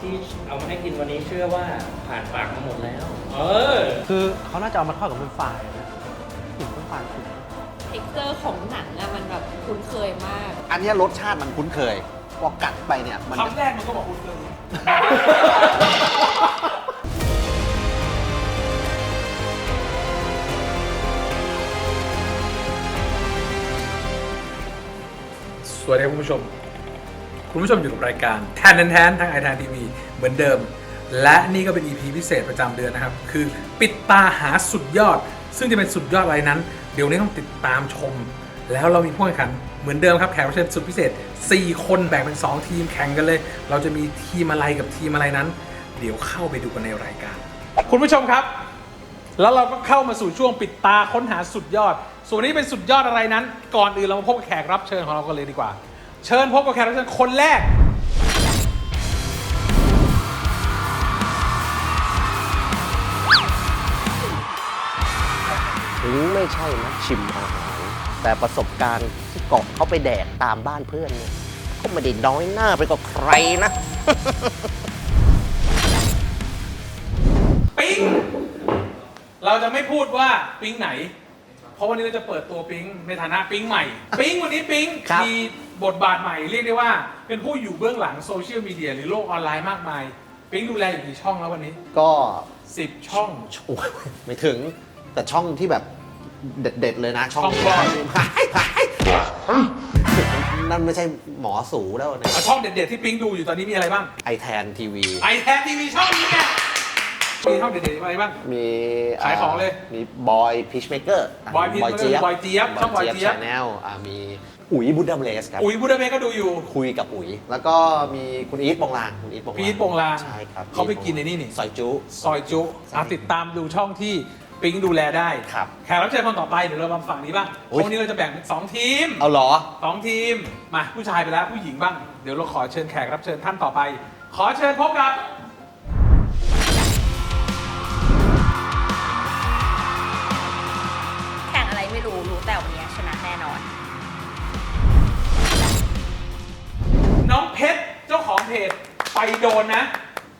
ที่เอามาให้กินวันนี้เชื่อว่าผ่านปากมาหมดแล้ว เออ คือเขาน่าจะเอามาทอดกับเป็นฝ่ายนะกลิ่นเป็นฝ่ายสุดเท็กเจอร์ของหนังอะมันแบบคุ้นเคยมาก อันเนี้ยรสชาติมันคุ้นเคย พอกัดไปเนี่ยมันจะ คำแรกมันก็บอกคุณเลยสวัสดีครับคุณผู้ชม คุณผู้ชมอยู่กับรายการแทนแทนทางไอแทนทีวีเหมือนเดิม และนี่ก็เป็น EP พิเศษประจำเดือนนะครับ คือปิดตาหาสุดยอด ซึ่งจะเป็นสุดยอดอะไรนั้น เดี๋ยวนี้ต้องติดตามชม แล้วเรามีผู้แข่งขันเหมือนเดิมครับแขกรับเชิญสุดพิเศษ 4 คนแบ่งเป็น 2 ทีมแข่งกันเลย เราจะมีทีมอะไรกับทีมอะไรนั้น เดี๋ยวเข้าไปดูกันในรายการ คุณผู้ชมครับ แล้วเราก็เข้ามาสู่ช่วงปิดตาค้นหาสุดยอด ส่วนนี้เป็นสุดยอดอะไรนั้น ก่อนอื่นเรามาพบกับแขกรับเชิญของเรากันเลยดีกว่า เชิญพบกับแขกรับเชิญคนแรก ถึงไม่ใช่นักชิมอาหาร แต่ประสบการณ์ที่เกาะเขาไปแดกตามบ้านเพื่อนเนี่ยก็ไม่ได้น้อยหน้าไปกว่าใครนะ ปิ๊ง เราจะไม่พูดว่าปิ๊งไหน เพราะวันนี้เราจะเปิดตัวปิ๊งในฐานะปิ๊งใหม่ ปิ๊งวันนี้ปิ๊งครับ มี บทบาทใหม่เรียกได้ว่าเป็นผู้อยู่เบื้องหลังโซเชียลมีเดียหรือโลกออนไลน์มากมายปิ๊งดูแลอยู่กี่ช่องแล้ววันนี้ ก็10ช่อง โอ้ยไม่ถึงแต่ช่องที่แบบเด็ดๆเลยนะ ช่องช่องปลอมนั่นไม่ใช่หมอสูแล้วนะเอาช่องเด็ดๆที่ปิ๊งดูอยู่ตอนนี้มีอะไรบ้างไอแทนทีวีไอแทนทีวีช่องนี้ไงมีช่องเด็ดๆอะไรบ้าง มีขายของเลยมีบอยพิชเมเกอร์ Boy Peacemaker เจี๊ยบบอยเจี๊ยบช่อง Boy เจี๊ยบชาแนลมี อุ๋ยบุดดัมเลสครับ อุ๋ยบูดาเมสก็ดูอยู่ คุยกับอุ๋ย แล้วก็มีคุณอีทโปงลางคุณอีทโปงลางพีทโปงลางใช่ครับเขาไปกินในนี่นี่ซอยจุ ซอยจุอะติดตามดูช่องที่ปิ๊งดูแลได้ครับแขกรับเชิญคนต่อไปเดี๋ยวเรามาฝั่งนี้บ้างอุ๊ย วันนี้เราจะแบ่งเป็นสองทีมเอาเหรอ สองทีมมาผู้ชายไปแล้วผู้หญิงบ้าง เดี๋ยวเราขอเชิญแขกรับเชิญท่านต่อไป ขอเชิญพบกับ เจ้าของเพจไปโดนนะ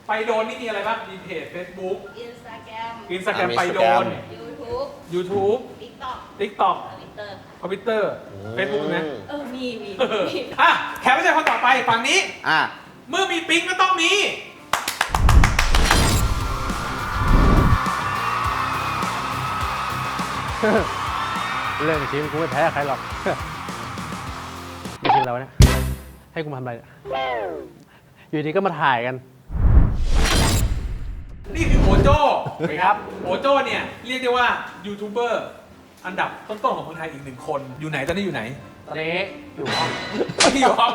ไปโดนนี่มีอะไรบ้างมีเพจ Facebook อินสตาแกรม อินสตาแกรมอ่ามีไปโดน Instagram YouTube YouTube TikTok TikTok ทวิตเตอร์คอมพิวเตอร์เฟซบุ๊กไหมอืมเออ มีมีเออมีอะแขกรับเชิญคนต่อไปฝั่งนี้ อะ เมื่อมีปิ๊งก็ต้องมี เรื่องทีมกูไม่แพ้ใครหรอก ไม่ทีมเราเนี่ยให้กูมาทำอะไรเนี่ย อยู่ดีก็มาถ่ายกัน นี่คือโอโจ้ครับ โอโจ้เนี่ย เรียกได้ว่ายูทูบเบอร์อันดับต้นๆของคนไทยอีกหนึ่งคน อยู่ไหนตอนนี้อยู่ไหน ตอนนี้อยู่ห้องที่อยู่ห้อง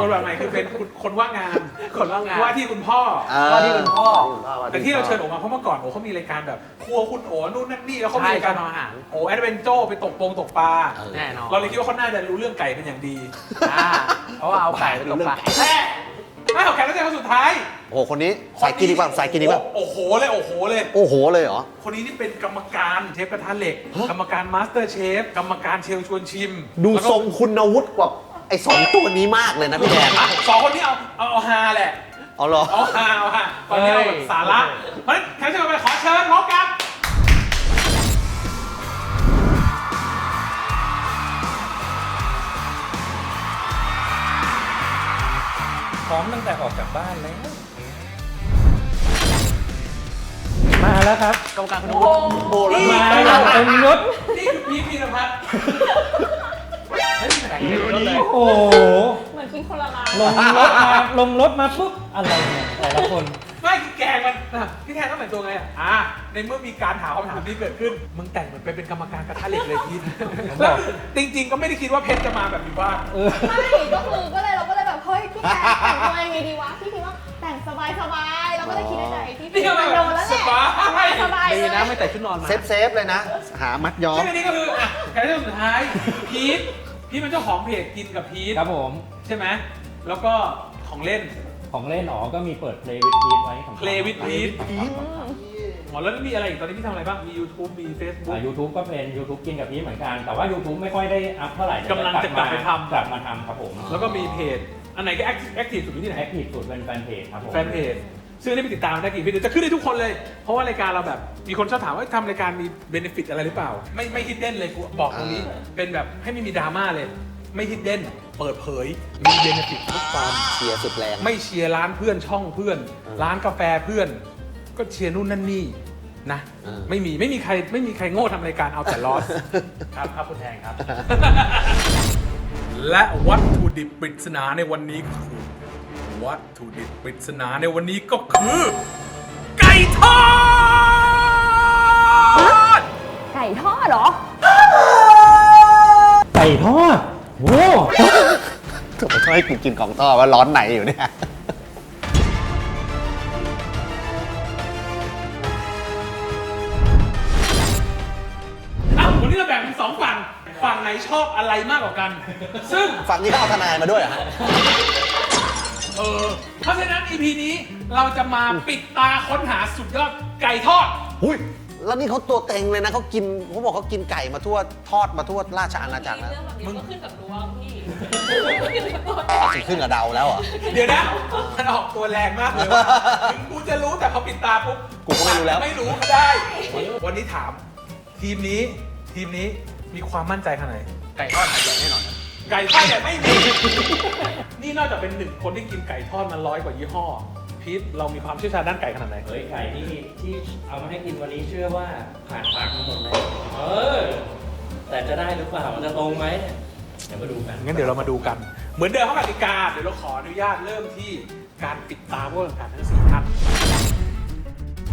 คนแบบใหม่คือเป็นคนว่างงาน คนว่างงาน ว่าที่คุณพ่อ ว่าที่คุณพ่อ แต่ที่เราเชิญออกมาเพราะเมื่อก่อนโอ้เขามีรายการแบบครัวคุณโอนู่นนั่นนี่แล้วเขามีรายการใช่ทำอาหารโอแอดเวนโจไปตกปงตกปลาเออแน่นอนเราเลยคิดว่าเขาน่าจะรู้เรื่องไก่เป็นอย่างดีอ่าเพราะว่าเอาไก่ไปตกปลาแค่ไม่เอาแขกรับเชิญคนสุดท้ายโอ้โหคนนี้สายกินดีกว่าสายกินดีกว่าโอ้โหเลยโอ้โหเลย โอ้โหเลยเหรอ คนนี้ที่เป็นกรรมการเชฟกระทะเหล็ก ฮะ กรรมการมาสเตอร์เชฟกรรมการเชลชวนชิมดูแล้วก็ทรงคุณวุฒิกว่าไอ้สองตัวนี้มากเลยนะพี่แดนอะสองคนนี้เอาเอาเอาฮาแหละ เอาเหรอ เอาฮาเอาฮาตอนนี้เอาแบบสาระเพราะฉะนั้นแขกรับเชิญไปขอเชิญพบกับ ร้อมตั้งแต่ออกจากบ้านแล้ว มาแล้วครับกรรมการคุณวุฒิโอ้แล้วมาอย่างเต็มยศนี่คือพีทพีรพัฒน์เฮ้ยแต่งเต็มยศเลยโอ้โหเหมือนเป็นคนละลายลงรถมาลงรถมาปุ๊บอะไรเนี่ยแต่ละคนไม่คือแกงมันอะพี่แทนต้องแต่งตัวไงอะอะในเมื่อมีการถามคำถามนี้เกิดขึ้น มึงแต่งเหมือนไปเป็นกรรมการกระทะเหล็กเลยพีทผมบแล้อวกจริง ๆ ก็ไม่ได้คิดว่าเพชรจะมาแบบอยู่บ้านเออไม่ก็คือก็เลยเราก็เลยแบบ เฮ้ยพี่แจ๊คแต่งตัวยังไงดีวะพี่คิดว่าแต่งสบายสบายๆเราก็เลยคิดในใจพี่นี่พี่ก็มันโดนแล้วแหละสบาย สบายดีเลยนะไม่แต่ชุดนอนมาเซฟเซฟเลยนะ หามัดย้อม ซึ่งอันนี้ก็คืออะแขกรับเชิญสุดท้ายพีทพีทเป็นเจ้าของเพจกินกับพีทครับผมใช่ไหมแล้วก็ของเล่น ของเล่นอ๋อก็มีเปิด Play with Peace ไว้ของ Play with Peace อ๋อแล้วมีอะไรอีกตอนนี้พี่ทำอะไรบ้าง มี YouTube มี Facebook ยูทูบก็เป็น YouTube กินกับพีชเหมือนกัน แต่ว่า YouTube ไม่ค่อยได้อัพเท่าไหร่กำลังจะกลับไปทำ กลับมาทำครับผม แล้วก็มีเพจ อันไหนก็แอคทีฟสุดอยู่ที่ไหน แอคทีฟสุดเป็นแฟนเพจครับผม แฟนเพจซึ่งอันนี้ไปติดตามได้กี่พี่เดี๋ยวจะขึ้นได้ทุกคนเลย เพราะว่ารายการเราแบบ มีคนชอบถามว่าทำรายการมีเบนฟิตอะไรหรือเปล่า ไม่ไม่ฮิดเด้นเลยกูบอกตรงนี้ เป็นแบบให้ไม่มีดราม่าเลย ไม่ฮิดเด้นเปิดเผย มีเบนฟิตทุกความ เชียร์สุดแรง ไม่เชียร์ร้านเพื่อนช่องเพื่อน ร้านกาแฟเพื่อน ก็เชียร์นู่นนั่นนี่นะเออไม่มีไม่มีใครไม่มีใครโง่ทำรายการเอาแต่ลอส ครับครับคุณแทนครับ และวัตถุดิบปริศนาในวันนี้ก็คือวัตถุดิบปริศนาในวันนี้ก็คือ ไก่ทอดไก่ทอดเหรอ ไก่ทอดโว้ถูกให้กูกินของต่อว่าร้อนไหนอยู่เนี่ย ชอบอะไรมากกว่ากัน ซึ่ง ฝั่งนี้เขาเอาทนายมาด้วยเหรอฮะ เออ เพราะฉะนั้น EP นี้เราจะมาปิดตาค้นหาสุดยอดไก่ทอดหุ้ย แล้วนี่เขาตัวเต็งเลยนะเขากินเขาบอกเขากินไก่มาทั่วทอดมาทั่วราชอาณาจักรแล้วเรื่องแบบนี้ก็ขึ้นกับดวงพี่สิขึ้นกับเดาแล้วเหรอะ เดี๋ยวนะ มันออกตัวแรงมากเลยว่าถึงกูจะรู้แต่พอปิดตาปุ๊บกูก็ไม่รู้แล้ว ไม่รู้ก็ได้ วันนี้ถาม ทีมนี้ ทีมนี้มีความมั่นใจขนาดไหน ไก่ทอดไข่ใหญ่แน่นอนไก่ทอดเนี่ยไม่มี นี่นอกจากเป็นหนึ่งคนที่กินไก่ทอดมาร้อยกว่ายี่ห้อ พีทเรามีความเชี่ยวชาญด้านไก่ขนาดไหน เฮ้ยไก่ที่ที่เอามาให้กินวันนี้เชื่อว่าผ่านปากมาหมดแล้วเออ แต่จะได้หรือเปล่าจะตรงไหมเนี่ยเดี๋ยวมาดูกันงั้นเดี๋ยวเรามาดูกัน เหมือนเดิมข้อกติกา เดี๋ยวเราขออนุญาตเริ่มที่การปิดตาผู้แข่งขันทั้งสี่ท่าน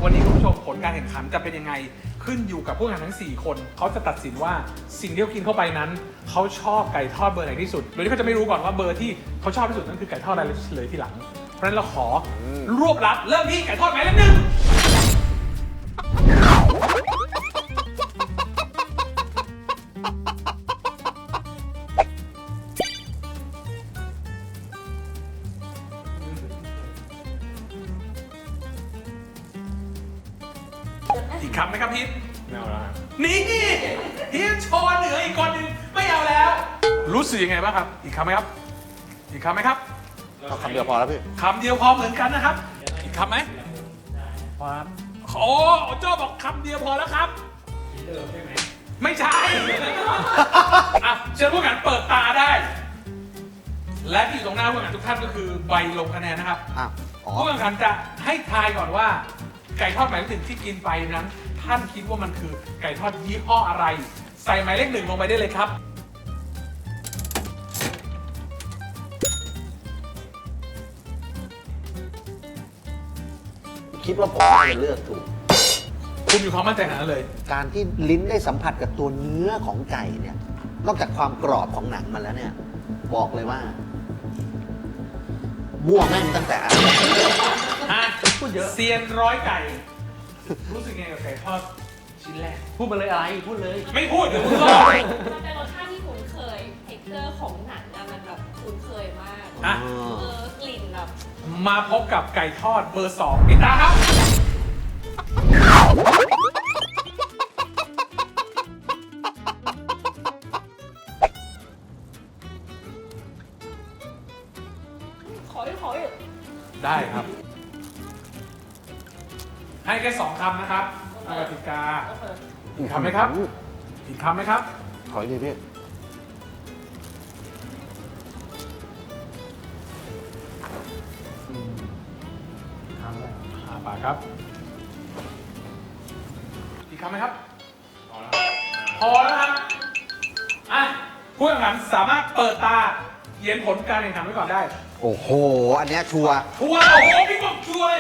วันนี้คุณผู้ชมผลการแข่งขันจะเป็นยังไง ขึ้นอยู่กับผู้งานทั้ง 4 คน เขาจะตัดสินว่าสิ่งที่เขากินเข้าไปนั้น เขาชอบไก่ทอดเบอร์ไหนที่สุด โดยที่เขาจะไม่รู้ก่อนว่าเบอร์ที่เขาชอบที่สุดนั่นคือไก่ทอดอะไรเลยที่หลัง เพราะฉะนั้นเราขอรวบลัดเริ่มที่ไก่ทอดหมายเลขหนึ่ง กยังไงบ้างครับ อีกคำไหมครับ อีกคำไหมครับเอาคำเดียวพอแล้วพี่คำเดียวพอเหมือนกันนะครับ อีกคำไหมครับโอ้โจ้บอกคำเดียวพอแล้วครับ ไม่ใช่อะเชิญผู้แข่งขันเปิดตาได้ และที่อยู่ตรงหน้าผู้แข่งขันทุกท่านก็คือใบลงคะแนนนะครับ อะอ๋อผู้แข่งขันจะให้ทายก่อนว่า ไก่ทอดหมายเลขหนึ่งที่กินไปนั้น ท่านคิดว่ามันคือไก่ทอดยี่ห้ออะไร ใส่หมายเลขหนึ่งลงไปได้เลยครับ คิดว่าผมน่าจะเลือกถูก คุณมีความมั่นใจขนาดนั้นเลย การที่ลิ้นได้สัมผัสกับตัวเนื้อของไก่เนี่ย นอกจากความกรอบของหนังมันแล้วเนี่ย บอกเลยว่า มั่วแม่งตั้งแต่อันแรกฮะพูดเยอะเซียนร้อยไก่ รู้สึกไงกับไก่ทอดชิ้นแรก พูดมาเลยอะไร พูดเลย ไม่พูดเดี๋ยวคุณรอดมันเป็นรสชาติที่คุ้นเคย เท็กเจอร์ของหนังอะมันแบบคุ้นเคยมาก อะ เออกลิ่นแบบ มาพบกับไก่ทอดเบอร์สองปิดตาครับ ขออีกขออีกได้ครับ ให้แค่สองคำนะครับตามกติกาอีกคำไหมครับอีกคำไหมครับ ขออีกทีพี่ ครับ อีกคำไหมครับ พอแล้วครับอะผู้แข่งขันสามารถเปิดตาเขียนผลการแข่งขันไว้ก่อนได้โอ้โห อันเนี้ยชัวร์ทัวร์โอ้โหพี่บอกช่วย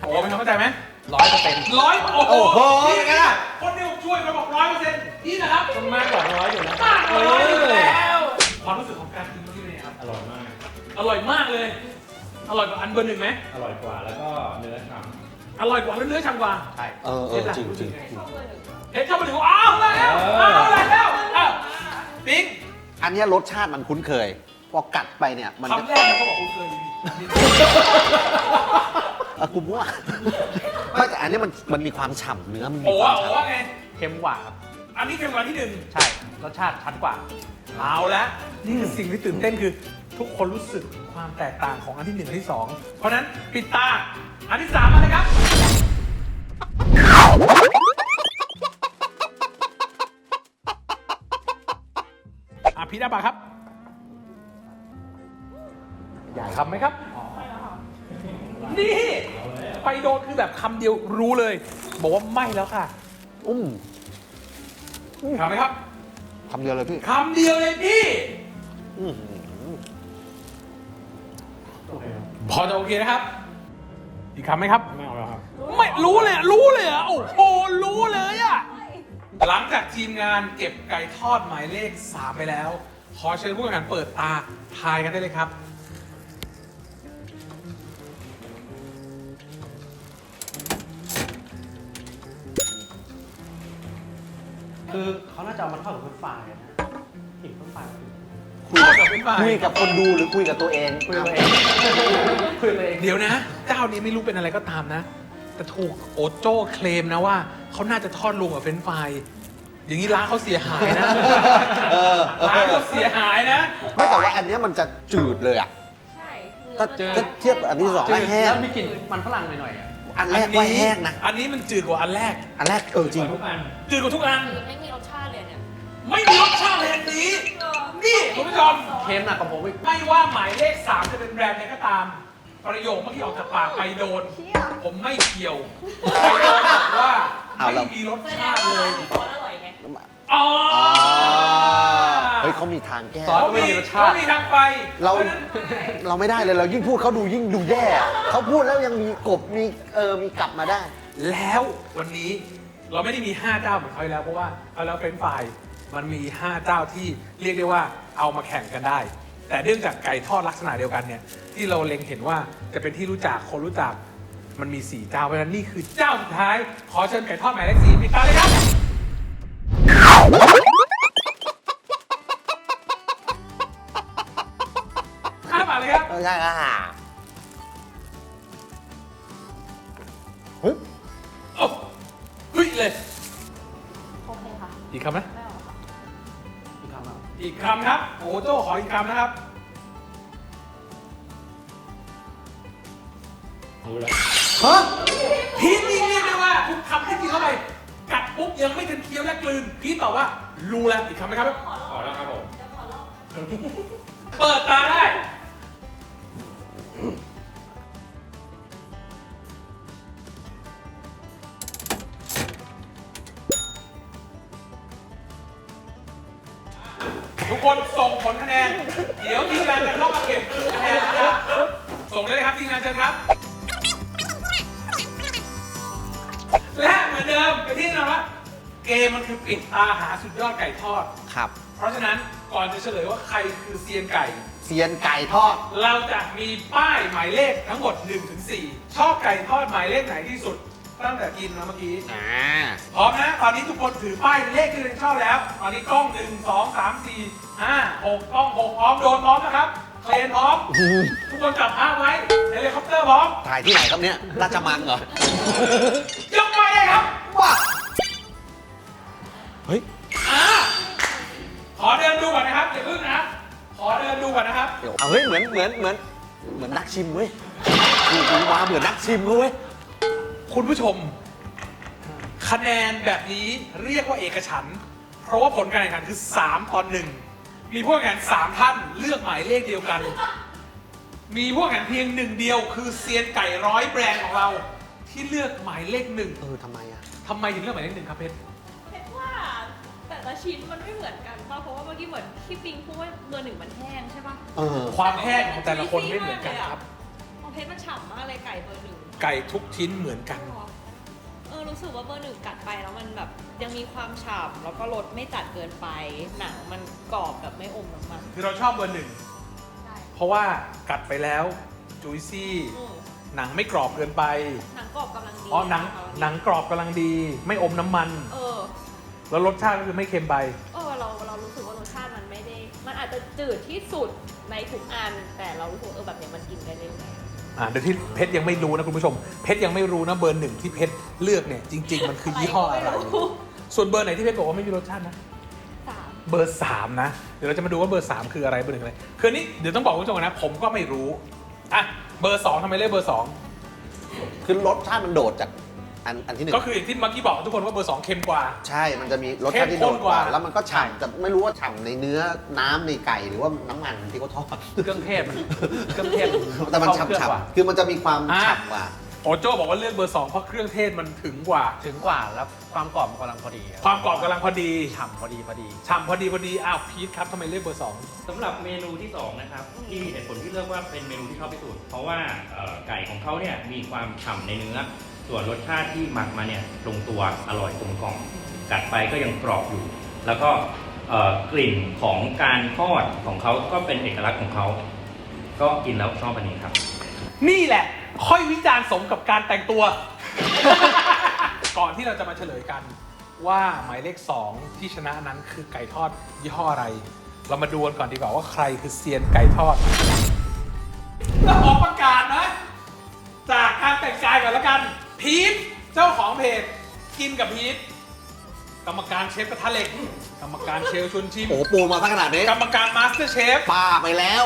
โอ้โหเป็นคำเข้าใจไหมร้อยเปอร์เซ็นต์ ร้อยโอ้โหโอ้โหนี่เป็นไงล่ะ คนเดียวช่วยคนบอกร้อยเปอร์เซ็นต์นี่นะครับมันมากกว่าร้อยอยู่นะ มากกว่าร้อยอยู่แล้ว ความรู้สึกของการกินเมื่อกี้เป็นไงครับ อร่อยมาก อร่อยมากเลย อร่อยกว่าอันเบอร์หนึ่งไหมอร่อยกว่าแล้วก็เนื้อฉ่อร่อยกว่าแล้วเนื้อฉ่ำกว่าใช่ เออเออจริงจริงชอบเบอร์หนึ่งเฮ้ยชอบมาถึงอ้าวแล้วอ้าวแล้วอ้าวปิ๊งอันเนี้ยรสชาติมันคุ้นเคย พอกัดไปเนี่ยมันจะคำแรกมันก็บอกคุณเคยดีเออกูมั่วไม่แต่อันนี้มันมันมีความฉ่ำเนื้อมันมีโอ้ความโหฉ่ำว่าไง เค็มกว่าครับ อันนี้เป็นวันที่หนึ่งใช่ รสชาติชัดกว่า เอาละนี่คือสิ่งที่ตื่นเต้นคือ ทุกคนรู้สึกความแตกต่างของอันที่หนึ่งอันที่สองเพราะฉะนั้นปิดตาอันที่สามมาเลยครับ อะพี่ดาบาครับใหญ่คำไหมครับ นี่ ไปโดนคือแบบคำเดียวรู้เลย บอกว่าไม่แล้วค่ะอุ้มคำไหมครับคำเดียวเลยพี่คำเดียวเลยพี่ อื้อหือ พอจะโอเคนะครับ อีกคำไหมครับ ไม่เอาแล้วครับ ไม่รู้เลยอะรู้เลยอะโอ้โหรู้เลยอะหลังจากทีมงานเก็บไก่ทอดหมายเลข3ไปแล้ว ขอเชิญผู้แข่งขันเปิดตาทายกันได้เลยครับ คือเขาน่าจะเอามาทอดกับเฟรนช์ฟรายนะกลิ่นเฟรนช์ฟราย คุยกับเป็นฝ่ายคุยกับคนดูหรือคุยกับตัวเอง คุยกับตัวเองคุยกับตัวเองเดี๋ยวนะ เจ้านี้ไม่รู้เป็นอะไรก็ตามนะ แต่ถูกโอโจ้เคลมนะว่าเขาน่าจะทอดรวมกับเฟรนช์ฟรายอย่างนี้ร้านเขาเสียหายนะเออร้านเขาเสียหายนะ ไม่แต่ว่าอันเนี้ยมันจะจืดเลยอะใช่ถ้าถ้าเทียบกับอันที่สองจืว่าดแห้งแล้วมีกลิ่นมันฝรั่งหน่อยๆอะอันแรกว่าแห้งนะ อันนี้มันจืดกว่าอันแรก อันแรกเออจริง ทุกอัน จืดกว่าทุกอัน คือไม่มีรสชาติเลยเนี่ย ไม่มีรสชาติเลยอันนี้ นี่คุณผู้ชม เค็มหนักกว่าผมอีก ไม่ว่าหมายเลข3จะเป็นแบรนด์ไหนก็ตาม ประโยคเมื่อกี้ออกจากปากไปโดนเชี่ยผมไม่เกี่ยวไปโดนบอกว่าเอาไม่แล้วมีรสแสดชางติว่าเลยซอสอร่อยไงอ๋อเฮ้ยเขามีทางแก้ ซอสไม่มีรสชาติ เขมีทางไปเรา พะฉะนั้นเราไม่ได้เลยเรายิ่งพูดเขาดูยิ่งดูแย่เขาพูดแล้วยังมีกบมีเออมีกลับมาได้ แล้ววันนี้เราไม่ได้มี 5 เจ้าเหมือนเขาวที่แล้วเพราะว่าเอาแล้วเฟรนช์ฟราย มันมี 5 เจ้าที่เรียกได้ว่าเอามาแข่งกันได้ แต่เนื่องจากไก่ทอดลักษณะเดียวกันเนี่ยที่เราเล็งเห็นว่าจะเป็นที่รู้จักคนรู้จักมันมี4เจ้าเพราะฉะนั้นนี่คือเจ้าสุดท้าย ขอเชิญไก่ทอดหมายเลขสี่ปิดตาเลยครับข้ามมาเลยครับเออใช่อะเฮ้ย โอ้โจ้ขออีกคำนะครับ รู้แล้วฮะพีทนี่เรียกได้ว่าทุกคำที่กินเข้าไป กัดปุ๊บยังไม่ทันเคี้ยวและกลืนพีทตอบว่ารู้แล้วอีกคำไหมครับ ขอแล้วครับผม เปิดตาได้ ส่งผลคะแนน เดี๋ยวทีมงานจะเข้ามาเก็บคะแนนนะครับ ส่งได้เลยครับทีมงานเชิญครับ และเหมือนเดิมไปนที่แนะนำว่าเกมมันคือปิดตาหาสุดยอดไก่ทอด ครับ เพราะฉะนั้นก่อนจะเฉลยว่าใครคือเซียนไก่ เซียนไก่ทอด เราจะมีป้ายหมายเลขทั้งหมด 1-4 ชอบไก่ทอดหมายเลขไหนที่สุด ตั้งแต่กินมาเมื่อกี้อ่าพร้อมนะตอนนี้ทุกคนถือป้ายเลขที่ตัวเองชอบแล้ว ตอนนี้กล้อง1 2 3 4 5 6กล้อง6พร้อมโดนพร้อมนะครับเคลนพร้อม ทุกคนจับภาพไว้เฮลิคอปเตอร์พร้อมถ่ายที่ไหนครับเนี่ย ราชมังเหรอ ยกไปเลยครับว้าเฮ้ย อ่าขอเดินดูก่อนนะครับอย่าเพิ่งนะครับขอเดินดูก่อนนะครับ เดี๋ยวเอาเฮ้ย เหมือน เหมือน เหมือน เหมือนนักชิมเว้ยดูดูมาเหมือนนักชิมเขาเว้ย คุณผู้ชม คะแนนแบบนี้เรียกว่าเอกฉันท์เพราะว่าผลการแข่งขันคือ 3ตอนหนึ่งมีผู้แข่งขันสามท่านเลือกหมายเลขเดียวกัน มีผู้แข่งขันเพียงหนึ่งเดียว คือเซียนไก่ร้อยแบรนด์ของเรา ที่เลือกหมายเลขหนึ่งเออทำไมอะ ทำไมถึงเลือกหมายเลขหนึ่งครับเพชร เพชรว่าแต่ละชิ้นมันไม่เหมือนกันป่ะเพราะว่าเมื่อกี้เหมือนพี่ปิงพูดว่าเบอร์หนึ่งมันแห้งใช่ป่ะ เออ ความแห้งของแต่ละคนไม่เหมือนกันครับของ เพชรมันฉ่ำมากเลยไก่เบอร์หนึ่งไก่ทุกชิ้นเหมือนกัน เออรู้สึกว่าเบอร์หนึ่งกัดไปแล้วมันแบบยังมีความฉ่ำแล้วก็รสไม่จัดเกินไป หนังมันกรอบแบบไม่อมน้ำมัน คือเราชอบเบอร์หนึ่งใช่เพราะว่ากัดไปแล้วจุยซี่ อืมหนังไม่กรอบเกินไปหนังกรอบกำลังดีอ๋อหนังหนังกรอบกำลังดี ไม่อมน้ำมัน เออ แล้วรสชาติก็คือไม่เค็มไป เออเราเรารู้สึกว่ารสชาติมันไม่ได้ มันอาจจะจืดที่สุดในทุกอัน แต่เรารู้สึกว่าเออแบบเนี้ยมันกินได้เรื่อย อ่าเดี๋ยวที่เพชรยังไม่รู้นะคุณผู้ชม เพชรยังไม่รู้นะเบอร์หนึ่งที่เพชรเลือกเนี่ยจริง ๆ มันๆคือยี่ห้ออะไรก็ม่รู้ส่วนเบอร์ไหนที่เพชรบอกว่าไม่มีรสชาตินะ สามเบอร์สามนะ เดี๋ยวเราจะมาดูว่าเบอร์สามคืออะไรเบอร์หนึ่งอะไรคืออนนี้เดี๋ยวต้องบอกคุณผู้ชมก่อนนะ ผมก็ไม่รู้อะเบอร์สองทำไมเรียกเบอร์สอง คือรสชาติมันโดดจาก อันอันที่หนึ่งก็คืออย่างที่เมื่อกี้บอกทุกคนว่าเบอร์สองเค็มกว่า ใช่มันจะมีรสชาติที่โดดเข้มข้นกกว่าว่า แล้วมันก็ฉ่ำแต่ไม่รู้ว่าฉ่ำในเนื้อน้ำในไก่หรือว่าน้ำมันที่เขาทอดเครื่องเทศมันเครื่องเทศแต่มันเข้าเครื่องฉ่ำกว่าๆคือมันจะมีความอะฉ่ำกว่าโอโจบอกว่าเลือกเบอร์สองเพราะเครื่องเทศมันถึงกว่า ถึงกว่าแล้วความกรอบมันกำลังพอดีครับความกรอบกำลังพอดีฉ่ำพอดีพอดีฉ่ำพอดีพอดีอ้าวพีทครับทำไมเลือกเบอร์สองสำหรับเมนูที่สองนะครับที่เหตุผลที่เลือกว่าเป็นเมนูที่ชอบที่สุดเพราะว่าเอ่อไก่ของเขาเนี่ยมีความฉ่ำในเนื้อ ส่วนรสชาติที่หมักมาเนี่ยลงตัวอร่อยกลมกล่อมกัดไปก็ยังกรอบอยู่ แล้วก็กลิ่นของการทอดของเขาก็เป็นเอกลักษณ์ของเขา ก็กินแล้วชอบอันนี้ครับ นี่แหละ ค่อยวิจารณ์สมกับการแต่งตัว ก่อนที่เราจะมาเฉลยกันว่าหมายเลข 2 ที่ชนะนั้นคือไก่ทอดยี่ห้ออะไร เรามาดูกันก่อนดีกว่าว่าใครคือเซียนไก่ทอดเราออกประกาศนะ จากการแต่งกายก่อนแล้วกัน พีทเจ้าของเพจกินกับพีทกรรมการเชฟกระทะเหล็ก กรรมการเชฟชวนชิม โอ้โหปูมาตั้งขนาดนี้กรรมการมาสเตอร์เชฟป้าไปแล้ว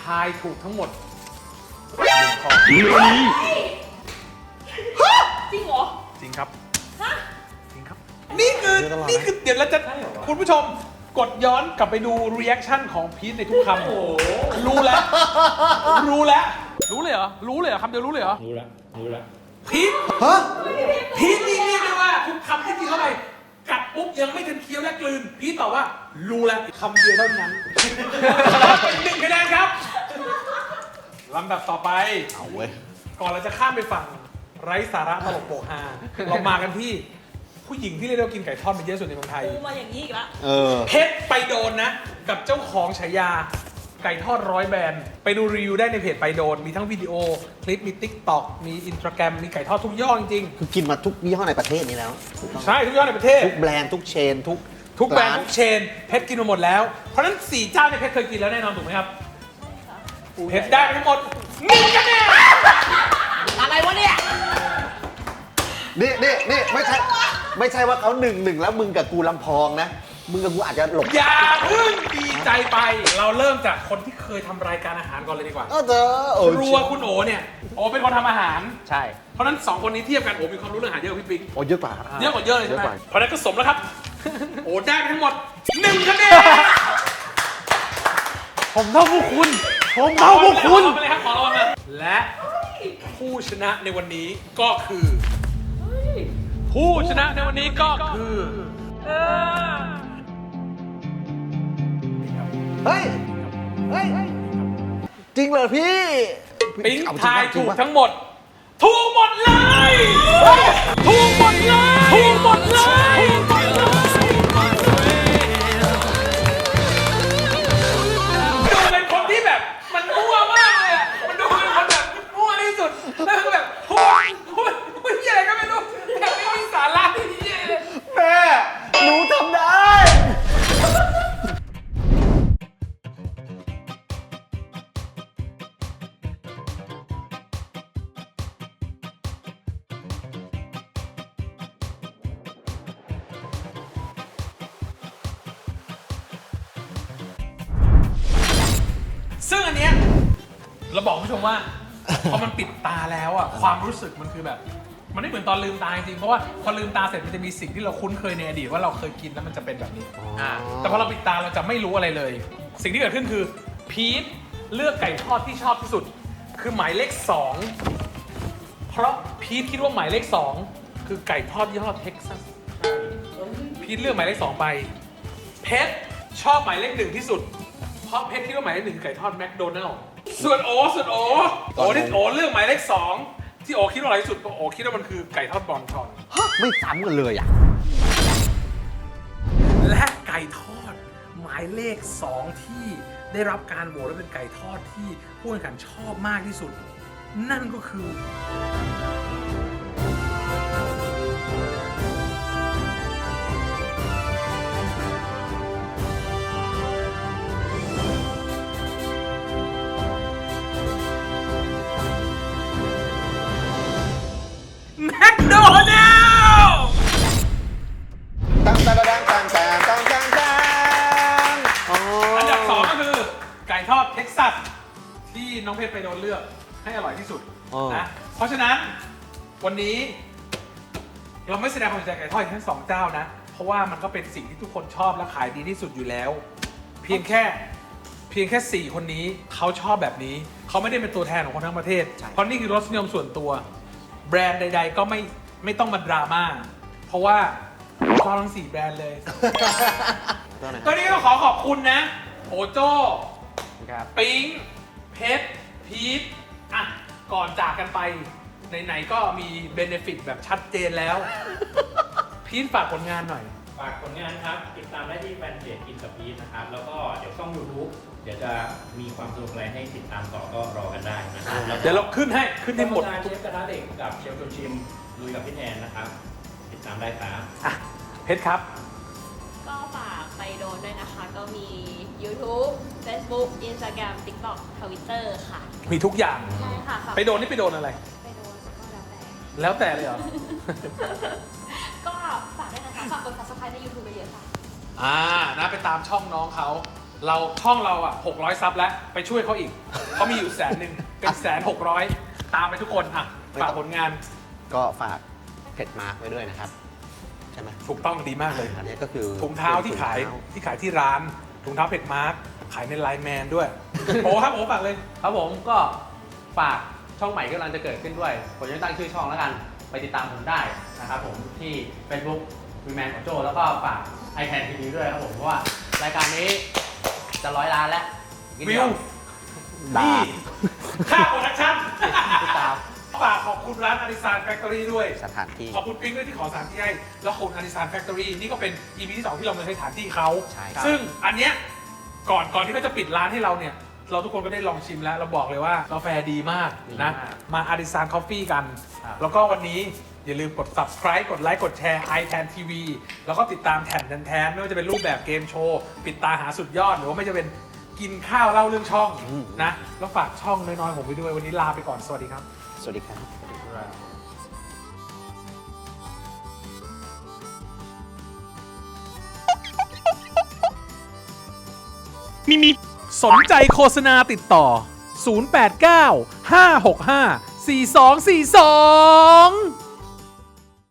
ทายถูกทั้งหมดหนึ่งข้อจริงเหรอ จริงครับจริงครับ นี่คือเดี๋ยวตลอดนะนี่คือเดี๋ยวเราจะใช่เหรอวะคุณผู้ชมกดย้อนกลับไปดูรีแอคชั่นของพีทในทุกคำรู้แล้ว รู้แล้ว รู้เลยเหรอ รู้เลยเหรอคำเดียวรู้เลยเหรอ รู้ละรู้ละ พีทฮะพีทนี่เรียกได้ว่าทุกคำที่กินเข้าไป กัดปุ๊บยังไม่ทันเคี้ยวและกลืน พีทตอบว่า รู้แล้วคำเดียวเท่านั้นเป็นหนึ่งคะแนนครับลำดับต่อไป เอาเว้ย ก่อนเราจะข้ามไปฝั่งไร้สาระตลกโปกฮาเรามากันที่ ผู้หญิงที่เรียกได้ว่ากินไก่ทอดเป็นเยอะสุดในเมืองไทย กูมาอย่างนี้อีกละเออ เพชรไปโดนนะ กับเจ้าของฉายา ไก่ทอดร้อยแบรนด์ไปดูรีวิวได้ในเพจไปโดน มีทั้งวิดีโอ คลิปมีติ๊กต็อกมีอินสตาแกรมมีไก่ทอดทุกย่อจริงคือกินมาทุกยี่ห้อในประเทศนี้แล้วถูกต้องๆใช่ทุกย่อในประเทศ ทุกแบรนด์ทุกเชน ทุกทุกแบรนด์าทุกเชนเพชรกินมาหมดแล้ว เพราะฉะนั้นสี่เจ้าเนี่ยเพชรเคยกินแล้วแน่นอนถูกไหมครับเพชรได้ไปทั้งหมดหนึ่งคะแนนอะไรวะเนี่ย นี่นี่นี่ไม่ใช่ไม่ใช่ว่าเขาหนึ่งหนึ่งแล้วมึงกับกูลำพองนะ มึงกับกูอาจจะหลบอย่าเพิ่งดีใจไป เราเริ่มจากคนที่เคยทำรายการอาหารก่อนเลยดีกว่าเออเธอโอ้ครัวคุณโอเนี่ย โอเป็นคนทำอาหาร ใช่ เพราะฉะนั้นสองคนนี้เทียบกันโอมีความรู้เรื่องอาหารเยอะกว่าพี่ปิ๊กโอ้เยอะกว่าเยอะกว่าเยอะเลยใช่ไหมเยอะกว่า เพราะฉะนั้นก็สมแล้วครับ โอ้ได้ไปทั้งหมดหนึ่งคะแนนผมเท่าพวกคุณ ผมเท่าพวกคุณ ขอไปเลยครับขอรางวัลมาและผู้ชนะในวันนี้ก็คือ ผู้ชนะในวันนี้ก็คือ เออเฮ้ย เฮ้ย จริงเหรอพี่ปิ๊งเอจริทายจริถูกปะทั้งหมด ถูกหมดเลย ถูกหมดเลย ถูกหมดเลย ตอนลืมตาจริงๆเพราะว่าพอลืมตาเสร็จมันจะมีสิ่งที่เราคุ้นเคยในอดีตว่าเราเคยกินแล้วมันจะเป็นแบบนี้ อ่าแต่พอเราปิดตาเราจะไม่รู้อะไรเลย สิ่งที่เกิดขึ้นคือพีทเลือกไก่ทอดที่ชอบที่สุด คือหมายเลขสองเพราะพีทคิดว่าหมายเลขสองคือไก่ทอดยี่ห้อเท็กซัสพีทเลือกหมายเลขสองไป เพชรชอบหมายเลขหนึ่งที่สุด เพราะเพชรคิดว่าหมายเลขหนึ่คือไก่ทอดแมคโดนัลล์ส่วนโอส่วนโอโอที่โอเลือกหมายเลขสอง ที่โอคิดว่าอะไรที่สุดเพราะโอคิดว่ามันคือไก่ทอดบอลชอนไม่ซ้ำกันเลยอะ และไก่ทอดหมายเลข 2 ที่ได้รับการโหวตและเป็นไก่ทอดที่ผู้แข่งขันชอบมากที่สุด นั่นก็คือ แมคโดนัลตั้งตั้งตั้ตั้งตั้ตั้งตั้งตั้อันดับสองก็คือ ไก่ทอดเท็กซัสที่น้องเพชรไปโดนเลือกให้อร่อยที่สุดนะ เพราะฉะนั้นวันนี้เราไม่แสดงความเสียใจไก่ทอดทั้งสองเจ้านะ เพราะว่ามันก็เป็นสิ่งที่ทุกคนชอบและขายดีที่สุดอยู่แล้ว เพียงแค่เพียงแค่สี่คนนี้เขาชอบแบบนี้ เขาไม่ได้เป็นตัวแทนของคนทั้งประเทศ เพราะนี่คือรสนิยมส่วนตัว แบรนด์ใด ๆ ก็ไม่ไม่ต้องมาดราม่าเพราะว่าชอบทั้งสี่แบรนด์เลยขอโทษนะคก็รับนี่ก็ขอขอบคุณนะโอโจ้ครับ ปิงเพชรพีทอะ ก่อนจากกันไป ไหน ๆ ก็มีเบนฟิตแบบชัดเจนแล้ว พีทฝากผลงานหน่อย ฝากผลงานครับ ติดตามได้ที่แฟนเพจกินกับพีทนะครับ แล้วก็เดี๋ยวช่อง YouTube เดี๋ยวจะมีความสนุกอะไรให้ติดตามต่อก็รอกันได้นะครับแล้วก็เดี๋ยวเราขึ้นให้ขึ้นให้หมดโฆษณาเชฟกระทะเด็กกับเชฟชวนชิมลุยกับพี่แทนนะครับ ติดตามได้ครับ อะเพชรครับ ก็ฝากไปโดนด้วยนะคะ ก็มี YouTube Facebook Instagram TikTok Twitter ค่ะมีทุกอย่าง ใช่ค่ะฝากไปโดนนี่ไปโดนอะไร ไปโดนก็แล้วแต่ แล้วแต่เลยเหรอ ก็ฝากด้วยนะคะ ฝากกด subscribe ใน YouTube ไปเยอะค่ะ อ่านะไปตามช่องน้องเขา เราช่องเราอะ600 ซับแล้ว ไปช่วยเขาอีก เขามีอยู่แสนหนึ่งเป็นแสนหกร้อยตามไปทุกคนอะฝากผลงานก็ฝากเผ็ดมาร์กไว้ด้วยนะครับ ใช่ไหมถูกต้องดีมากเลย อันนี้ก็คือถุงเท้าที่ขายถุงเท้ที่ขายที่ร้านถุงเท้าเป็ดมาร์คขายในไลน์แมนด้วยโอ้ครับโอ้ฝากเลย ครับผมก็ฝากช่องใหม่ที่กำลังจะเกิดขึ้นด้วย ผมจะตั้งชื่อช่องแล้วกัน ไปติดตามผมได้นะครับผมที่ Facebook วีแมนของโจแล้วก็ฝากไอแทนทีวีด้วยครับผม เพราะว่ารายการนี้จะร้อยล้านแล้วอีกนิดวิเดีวยนี่ค่าโปรดักชั่นติดตาม ฝากขอบคุณร้านอาริซานแฟคทอรี่ด้วย สถานที่ ขอบคุณปิ๊งด้วยที่ขอสถานที่ให้ แล้วขอบคุณอาริซานแฟคทอรี่นี่ก็เป็น EP ที่ 2 ที่เรามาใช้สถานที่เขา ใช่ครับ ซึ่งอันเนี้ยก่อนก่อนที่เขาจะปิดร้านให้เราเนี่ย เราทุกคนก็ได้ลองชิมแล้ว เราบอกเลยว่ากาแฟดีมากดีนะมากมาอาริซานคอฟฟี่กัน ครับ แล้วก็วันนี้ อย่าลืมกด subscribe กดไลค์กดแชร์ i t a n TV แล้วก็ติดตามแทนแทนแทนไม่ว่าจะเป็นรูปแบบเกมโชว์ปิดตาหาสุดยอด หรือว่าไม่จะเป็นกินข้าวเล่าเรื่องช่องอืมนะแล้วฝากช่องน้อยๆผมไปด้วยวันนี้ลาไปก่อนสวัสดีครับ สวัสดีครับสนใจโฆษณาติดต่อ 089 565 4242